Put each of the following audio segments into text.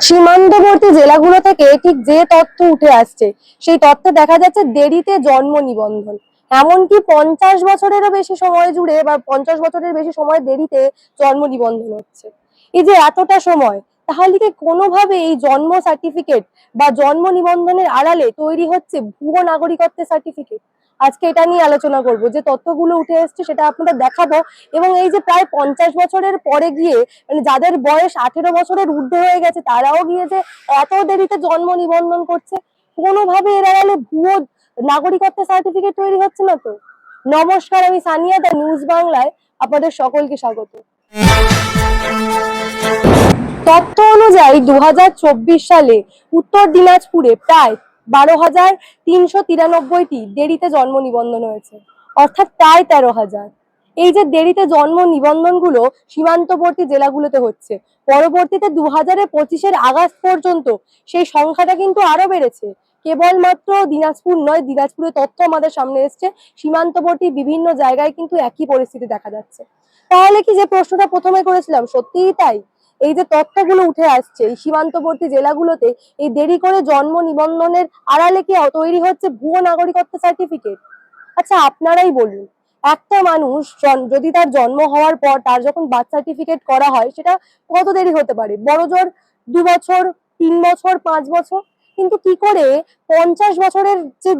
সীমান্তবর্তী জেলাগুলো থেকে ঠিক যে তথ্য উঠে আসছে, সেই তথ্যে দেখা যাচ্ছে দেরিতে জন্ম নিবন্ধন। এমনকি পঞ্চাশ বছরেরও বেশি সময় জুড়ে বা পঞ্চাশ বছরের বেশি সময় দেরিতে জন্ম নিবন্ধন হচ্ছে। এই যে এতটা সময়, তাহলে কি কোনোভাবে এই জন্ম সার্টিফিকেট বা জন্ম নিবন্ধনের আড়ালে তৈরি হচ্ছে ভুয়ো নাগরিকত্বের সার্টিফিকেট আজকে এটা নিয়ে আলোচনা করব। যে তথ্যগুলো উঠে এসছে সেটা আপনাদের দেখাবো এবং এই যে প্রায় পঞ্চাশ বছরের পরে গিয়ে মানে যাদের বয়স আঠেরো বছরের ঊর্ধ্বে হয়ে গেছে, তারাও গিয়ে যে এত দেরিতে জন্ম নিবন্ধন করছে, কোনোভাবে এর আড়ালে ভুয়ো নাগরিকত্ব সার্টিফিকেট তৈরি হচ্ছে না তো? নমস্কার, আমি সানিয়া দা, নিউজ বাংলায় আপনাদের সকলকে স্বাগত। তথ্য অনুযায়ী দু হাজার চব্বিশ সালে উত্তর দিনাজপুরে প্রায় বারো হাজার তিনশো তিরানব্বইটি দেরিতে জন্ম নিবন্ধন হয়েছে। অর্থাৎ প্রায় তেরো হাজার। এই যে দেরিতে জন্ম নিবন্ধনগুলো সীমান্তবর্তী জেলাগুলোতে হচ্ছে, পরবর্তীতে দু হাজারের পঁচিশের আগস্ট পর্যন্ত সেই সংখ্যাটা কিন্তু আরও বেড়েছে। কেবলমাত্র দিনাজপুর নয়, দিনাজপুরের তথ্য আমাদের সামনে এসছে, সীমান্তবর্তী বিভিন্ন জায়গায় কিন্তু একই পরিস্থিতি দেখা যাচ্ছে। তাহলে কি যে প্রশ্নটা প্রথমে করেছিলাম, সত্যিই তাই? এই যে তথ্যগুলো উঠে আসছে, এই সীমান্তবর্তী জেলাগুলোতে এই দেরি করে জন্ম নিবন্ধনের আড়ালে কি তৈরি হচ্ছে ভুয়ো নাগরিকত্ব সার্টিফিকেট আচ্ছা আপনারাই বলুন। একটা মানুষ যদি তার জন্ম হওয়ার পর তার যখন বার্থ সার্টিফিকেট করা হয়, সেটা কত দেরি হতে পারে? বড় জোর দু বছর, তিন বছর, পাঁচ বছর? কিন্তু কি করে পঞ্চাশ বছরের যে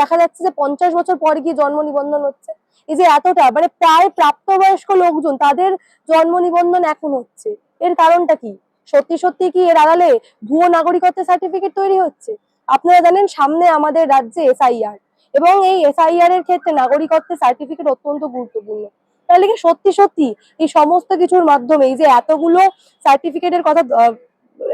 দেখা যাচ্ছে যে পঞ্চাশ বছর পরে গিয়ে জন্ম নিবন্ধন হচ্ছে? এই যে এতটা মানে প্রায় প্রাপ্তবয়স্ক লোকজন, তাদের জন্ম নিবন্ধন এখন হচ্ছে। এর কারণটা কি? সত্যি সত্যি কি এর আড়ালে ভুয়ো নাগরিকত্বের সার্টিফিকেট তৈরি হচ্ছে? আপনারা জানেন সামনে আমাদের রাজ্যে এসআইআর এবং এই এসআইআর এর ক্ষেত্রে নাগরিকত্বের সার্টিফিকেট অত্যন্ত গুরুত্বপূর্ণ। তাহলে কি সত্যি সত্যি এই সমস্ত কিছুর মাধ্যমে এই যে এতগুলো সার্টিফিকেটের কথা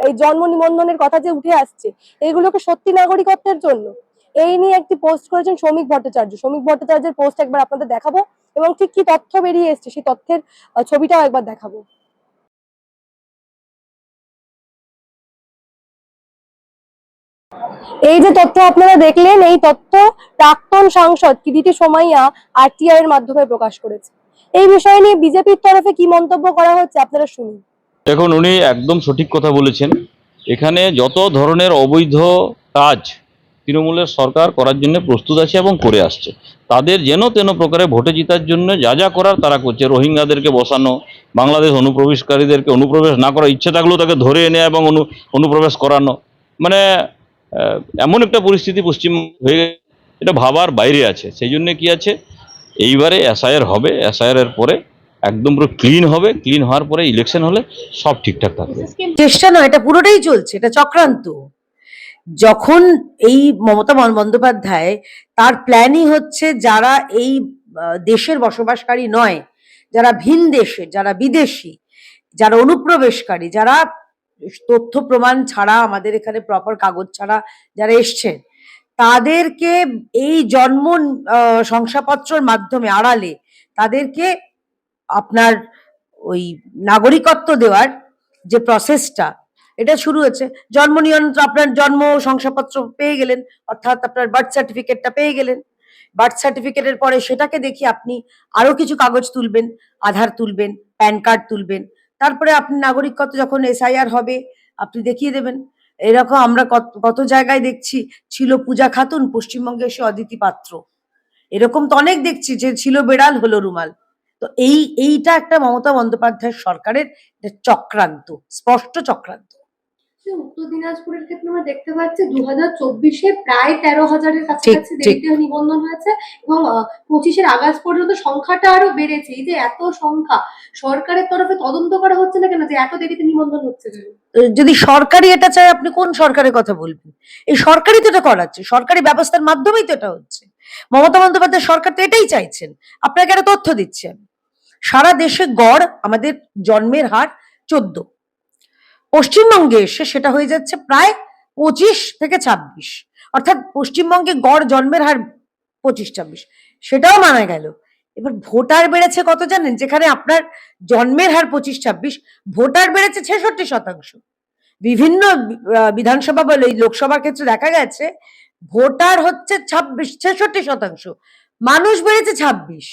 এই জন্ম নিবন্ধনের কথা যে উঠে আসছে এইগুলোকে সত্যি নাগরিকত্বের জন্য? এই নিয়ে একটি পোস্ট করেছেন শ্রমিক ভট্টাচার্য। শ্রমিক ভট্টাচার্যের পোস্ট একবার আপনাদের দেখাবো এবং ঠিক কি তথ্য বেরিয়ে এসছে সেই তথ্যের ছবিটাও একবার দেখাবো। এই যে তথ্য আপনারা দেখলেন, এই তথ্য প্রাক্তন সাংসদ কিরিটি সোমাইয়া আরটিআই এর মাধ্যমে প্রকাশ করেছে। এই বিষয় নিয়ে বিজেপির তরফে কি মন্তব্য করা হচ্ছে আপনারা শুনুন। দেখুন, উনি একদম সঠিক কথা বলেছেন। এখানে যত ধরনের অবৈধ কাজ তৃণমূলের সরকার করার জন্য প্রস্তুত আছে এবং করে আসছে, তাদের যেন তেন প্রকারে ভোটে জিতার জন্য যা যা করার তারা করছে। রোহিঙ্গাদেরকে বসানো, বাংলাদেশ অনুপ্রবেশকারীদেরকে অনুপ্রবেশ না করার ইচ্ছে থাকলেও তাকে ধরে এনে এবং অনু, অনুপ্রবেশ করানো। মানে এমন একটা পরিস্থিতি পশ্চিম হয়ে এটা ভাবার বাইরে আছে। সেই জন্য কি আছে? এইবারে এসআইআর হবে এসআইআর পরে একদম পুরো ক্লিন হবে ক্লিন হওয়ার পরে ইলেকশন হলে সব ঠিকঠাক থাকবে। চেষ্টা নয়, এটা পুরোটাই চলছে, এটা চক্রান্ত। যখন এই মমতা বন্দ্যোপাধ্যায় তার প্ল্যানই হচ্ছে যারা এই দেশের বসবাসকারী নয়, যারা ভিন দেশের যারা বিদেশি, যারা অনুপ্রবেশকারী, যারা তথ্য প্রমাণ ছাড়া, আমাদের এখানে প্রপার কাগজ ছাড়া যারা এসছেন, তাদেরকে এই জন্ম শংসাপত্রর মাধ্যমে আড়ালে তাদেরকে আপনার ওই নাগরিকত্ব দেওয়ার যে প্রসেসটা এটা শুরু হয়েছে। জন্ম নিয়ন্ত্রণ আপনার জন্ম শংসাপত্র পেয়ে গেলেন, অর্থাৎ আপনার বার্থ সার্টিফিকেটটা পেয়ে গেলেন। বার্থ সার্টিফিকেটের পরে সেটাকে দেখি আপনি আরও কিছু কাগজ তুলবেন, আধার তুলবেন, প্যান কার্ড তুলবেন তারপরে আপনি নাগরিকত্ব যখন এসআইআর হবে, আপনি দেখিয়ে দেবেন। এরকম আমরা কত জায়গায় দেখছি, ছিল পূজা খাতুন, পশ্চিমবঙ্গে এসে অদিতি পাত্র। এরকম তো অনেক দেখছি যে ছিল বেড়াল, হলো রুমাল। তো এই, এইটা একটা মমতা বন্দ্যোপাধ্যায়ের সরকারের চক্রান্ত, স্পষ্ট চক্রান্ত। উত্তর দিনাজপুরের ক্ষেত্রে আমরা দেখতে পাচ্ছি দু হাজার চব্বিশে প্রায় তেরো হাজারের কাছাকাছি। দেরিতে নিবন্ধন হয়েছে এবং পঁচিশের আগস্ট পর্যন্ত সংখ্যাটা আরও বেড়েছে। এই যে এত সংখ্যা সরকারের তরফে তদন্ত করা হচ্ছে না কেন যে এত দেরিতে নিবন্ধন হচ্ছে? যদি সরকারি এটা চায় আপনি কোন সরকারের কথা বলবেন? এই সরকারি তো এটা করাচ্ছে। সরকারি ব্যবস্থার মাধ্যমেই তো এটা হচ্ছে। মমতা বন্দ্যোপাধ্যায় সরকার তো এটাই চাইছেন। আপনাকে একটা তথ্য দিচ্ছি আমি। সারা দেশে গড় আমাদের জন্মের হার চোদ্দ। পশ্চিমবঙ্গে এসে সেটা হয়ে যাচ্ছে প্রায় পঁচিশ থেকে ছাব্বিশ। অর্থাৎ পশ্চিমবঙ্গে গড় জন্মের হার পঁচিশ, ছাব্বিশ। সেটাও মানা গেল। এবার ভোটার বেড়েছে কত জানেন? যেখানে আপনার জন্মের হার পঁচিশ, ছাব্বিশ, ভোটার বেড়েছে ছেষট্টি শতাংশ। বিভিন্ন বিধানসভা এই লোকসভার ক্ষেত্রে দেখা গেছে, ভোটার হচ্ছে ছাব্বিশ, ছেষট্টি শতাংশ। মানুষ বেড়েছে ছাব্বিশ।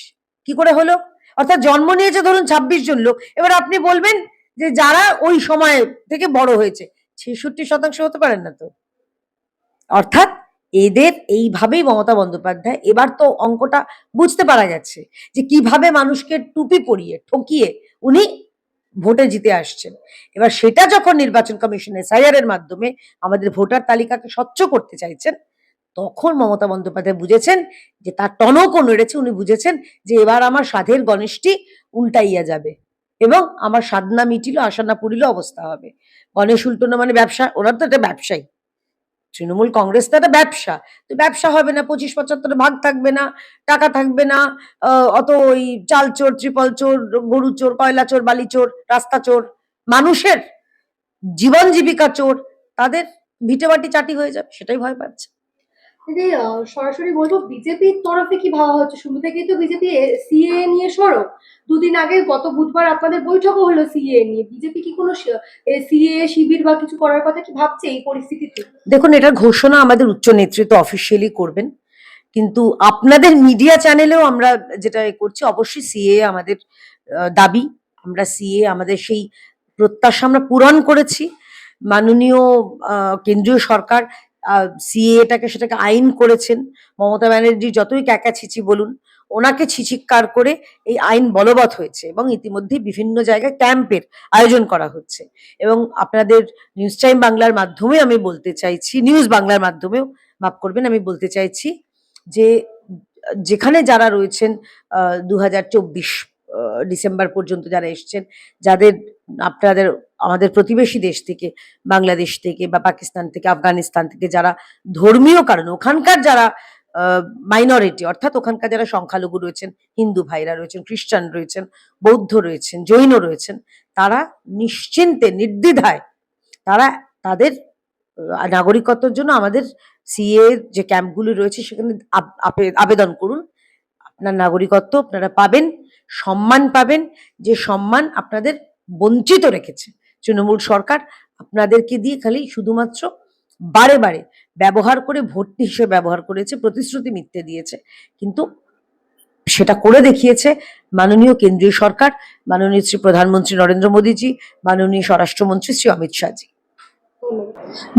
কি করে হলো? অর্থাৎ জন্ম নিয়েছে ধরুন ছাব্বিশ জন লোক। এবার আপনি বলবেন যে যারা ওই সময় থেকে বড় হয়েছে, ছেষট্টি শতাংশ হতে পারেন না তো। অর্থাৎ এদের এইভাবেই মমতা বন্দ্যোপাধ্যায়, এবার তো অঙ্কটা বুঝতে পারা যাচ্ছে যে কীভাবে মানুষকে টুপি পরিয়ে, ঠকিয়ে উনি ভোটে জিতে আসছেন। এবার সেটা যখন নির্বাচন কমিশন এসআইআর এর মাধ্যমে আমাদের ভোটার তালিকাকে স্বচ্ছ করতে চাইছেন, তখন মমতা বন্দ্যোপাধ্যায় বুঝেছেন যে তার টনকও নড়েছে, উনি বুঝেছেন যে এবার আমার সাধের গণেশটি উল্টাইয়া যাবে। এবং আমার সাধনা মিটিল আশা না পুরিল অবস্থা হবে। গণেশ উল্টোনো মানে ব্যবসা ওরা তো একটা ব্যবসায়ী। তৃণমূল কংগ্রেস তো একটা ব্যবসা। তো ব্যবসা হবে না, পঁচিশ পঁচাত্তর ভাগ থাকবে না, টাকা থাকবে না অত ওই চাল চোর, ত্রিপল চোর, গরু চোর, কয়লা চোর, বালি চোর, রাস্তা চোর, মানুষের জীবন জীবিকা চোর, তাদের ভিটেবাটি চাটি হয়ে যাবে, সেটাই ভয় পাচ্ছে। আহ, সরাসরি বলব বিজেপির তরফে কি ভাবা হচ্ছে? শুরু থেকেই তো বিজেপি সিএ নিয়ে সরব। দুদিন আগে গত বুধবার আপনাদের বৈঠকও হলো সিএ নিয়ে। বিজেপি কি কোনো সিএ শিবির বা কিছু করার কথা কি ভাবছে এই পরিস্থিতিতে? দেখুন এটার ঘোষণা আমাদের উচ্চ নেতৃত্ব অফিসিয়ালি করবেন। কিন্তু আপনাদের মিডিয়া চ্যানেলেও আমরা যেটা করছি অবশ্যই সিএ আমাদের দাবি। আমরা সিএ আমাদের সেই প্রত্যাশা আমরা পূরণ করেছি। মাননীয় কেন্দ্রীয় সরকার সিএটাকে সেটাকে আইন করেছেন। মমতা ব্যানার্জি যতই ক্যাকা ছিচি বলুন, ওনাকে ছিচিক্কার করে এই আইন বলবৎ হয়েছে এবং ইতিমধ্যে বিভিন্ন জায়গায় ক্যাম্পের আয়োজন করা হচ্ছে। এবং আপনাদের নিউজ টাইম বাংলার মাধ্যমে আমি বলতে চাইছি, নিউজ বাংলার মাধ্যমেও মাফ করবেন, আমি বলতে চাইছি যে, যেখানে যারা রয়েছেন দু হাজার চব্বিশ ডিসেম্বর পর্যন্ত যারা এসছেন, যাদের আপনাদের আমাদের প্রতিবেশী দেশ থেকে, বাংলাদেশ থেকে বা পাকিস্তান থেকে, আফগানিস্তান থেকে যারা ধর্মীয় কারণে, ওখানকার যারা মাইনরিটি অর্থাৎ ওখানকার যারা সংখ্যালঘু রয়েছেন, হিন্দু ভাইরা রয়েছেন, খ্রিস্টান রয়েছেন, বৌদ্ধ রয়েছেন, জৈন রয়েছেন, তারা নিশ্চিন্তে, নির্দ্বিধায় তারা তাদের নাগরিকত্বের জন্য আমাদের সিএ যে ক্যাম্পগুলি রয়েছে সেখানে আবেদন করুন। আপনার নাগরিকত্ব আপনারা পাবেন, সম্মান পাবেন, যে সম্মান আপনাদের বঞ্চিত রেখেছে। তৃণমূল সরকার আপনাদেরকে দিয়ে খালি শুধুমাত্র বারে বারে ব্যবহার করে ভর্তি হিসেবে ব্যবহার করেছে, প্রতিশ্রুতি মিথ্যে দিয়েছে। কিন্তু সেটা করে দেখিয়েছে মাননীয় কেন্দ্রীয় সরকার, মাননীয় শ্রী প্রধানমন্ত্রী নরেন্দ্র মোদীজি, মাননীয় স্বরাষ্ট্রমন্ত্রী শ্রী অমিত শাহজি।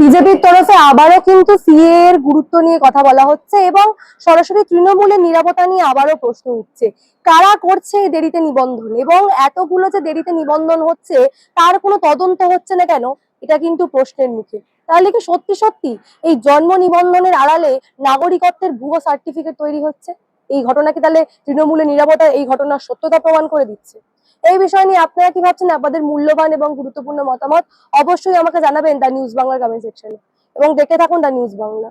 বিজেপির তরফে আবারও কিন্তু সিএ এর গুরুত্ব নিয়ে কথা বলা হচ্ছে এবং সরাসরি তৃণমূলের নিরাপত্তা নিয়ে আবারও প্রশ্ন উঠছে। কারা করছে এই দেরিতে নিবন্ধন? এবং এতগুলো যে দেরিতে নিবন্ধন হচ্ছে, তার কোনো তদন্ত হচ্ছে না কেন? এটা কিন্তু প্রশ্নের মুখে। তাহলে কি সত্যি সত্যি এই জন্ম নিবন্ধনের আড়ালে নাগরিকত্বের ভুয়ো সার্টিফিকেট তৈরি হচ্ছে? এই ঘটনাকে তাহলে তৃণমূলের নিরাপত্তা এই ঘটনার সত্যতা প্রমাণ করে দিচ্ছে? এই বিষয় নিয়ে আপনারা কি ভাবছেন? আপনাদের মূল্যবান এবং গুরুত্বপূর্ণ মতামত অবশ্যই আমাকে জানাবেন দ্য নিউজ বাংলার কমেন্ট সেকশনে এবং দেখে থাকুন দ্য নিউজ বাংলা।